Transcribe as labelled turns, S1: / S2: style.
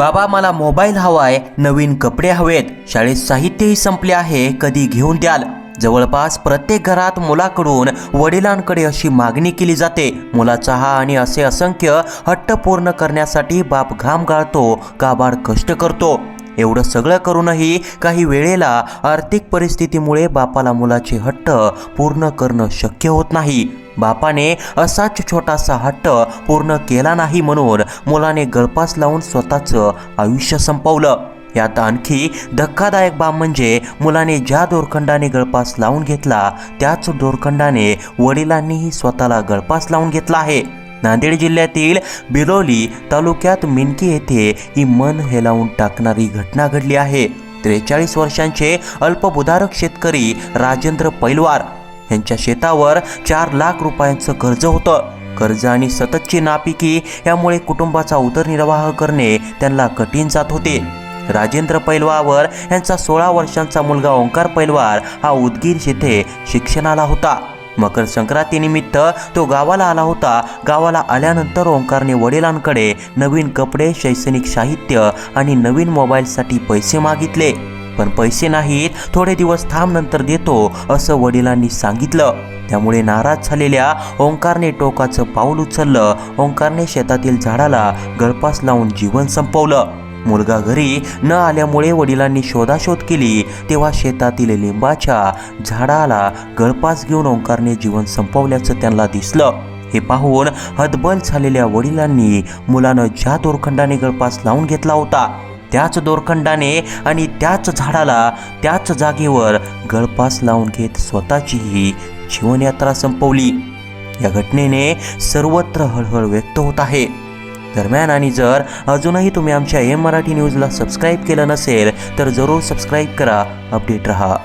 S1: बाबा मला मोबाईल हवाय नवीन कपडे हवेत. शाळेत साहित्यही संपले आहे कधी घेऊन द्याल? जवळपास प्रत्येक घरात मुलाकडून वडिलांकडे अशी मागणी केली जाते. मुलाचा हा आणि असे असंख्य हट्ट पूर्ण करण्यासाठी बाप घाम गाळतो काबाड कष्ट करतो. एवढं सगळं करूनही काही वेळेला आर्थिक परिस्थितीमुळे बापाला मुलाचे हट्ट पूर्ण करणं शक्य होत नाही. बापाने असाच छोटासा हट्ट पूर्ण केला नाही म्हणून मुलाने गळपास लावून स्वतःचं आयुष्य संपवलं. यात आणखी धक्कादायक बाब म्हणजे मुलाने ज्या दोरखंडाने गळपास लावून घेतला त्याच दोरखंडाने वडिलांनीही स्वतःला गळपास लावून घेतला आहे. नांदेड जिल्ह्यातील बिलोली तालुक्यात मिनकी येथे ही मन हेलावून टाकणारी घटना घडली आहे. त्रेचाळीस वर्षांचे अल्पभूधारक शेतकरी राजेंद्र पैलवार यांच्या शेतावर चार लाख रुपयांचं कर्ज होतं. कर्ज आणि सततची नापिकी यामुळे कुटुंबाचा उदरनिर्वाह करणे त्यांना कठीण जात होते. राजेंद्र पैलवावर यांचा सोळा वर्षांचा मुलगा ओंकार पैलवार हा उदगीर येथे शिक्षणाला होता. मकर संक्रांतीनिमित्त तो गावाला आला होता. गावाला आल्यानंतर ओंकारने वडिलांकडे नवीन कपडे शैक्षणिक साहित्य आणि नवीन मोबाईलसाठी पैसे मागितले. पण पैसे नाहीत थोडे दिवस थांब नंतर देतो असं वडिलांनी सांगितलं. त्यामुळे नाराज झालेल्या ओंकारने टोकाचं पाऊल उचललं. ओंकारने शेतातील झाडाला गळपास लावून जीवन संपवलं. मुलगा घरी न आल्यामुळे वडिलांनी शोधाशोध केली. तेव्हा शेतातील लिंबाच्या झाडाला गळपास घेऊन ओंकारने जीवन संपवल्याचं त्यांना दिसलं. हे पाहून हतबल झालेल्या वडिलांनी मुलानं ज्या दोरखंडाने गळपास लावून घेतला होता त्याच दोरखंडाने आणि त्याच झाडाला त्याच जागेवर गळपास लावून घेत स्वतःचीही जीवनयात्रा संपवली. या घटनेने सर्वत्र हळहळ व्यक्त होत आहे. दरम्यान आणि जर अजूनही तुम्ही आमच्या एम मराठी न्यूजला सबस्क्राईब केलं नसेल तर जरूर सबस्क्राईब करा अपडेट रहा.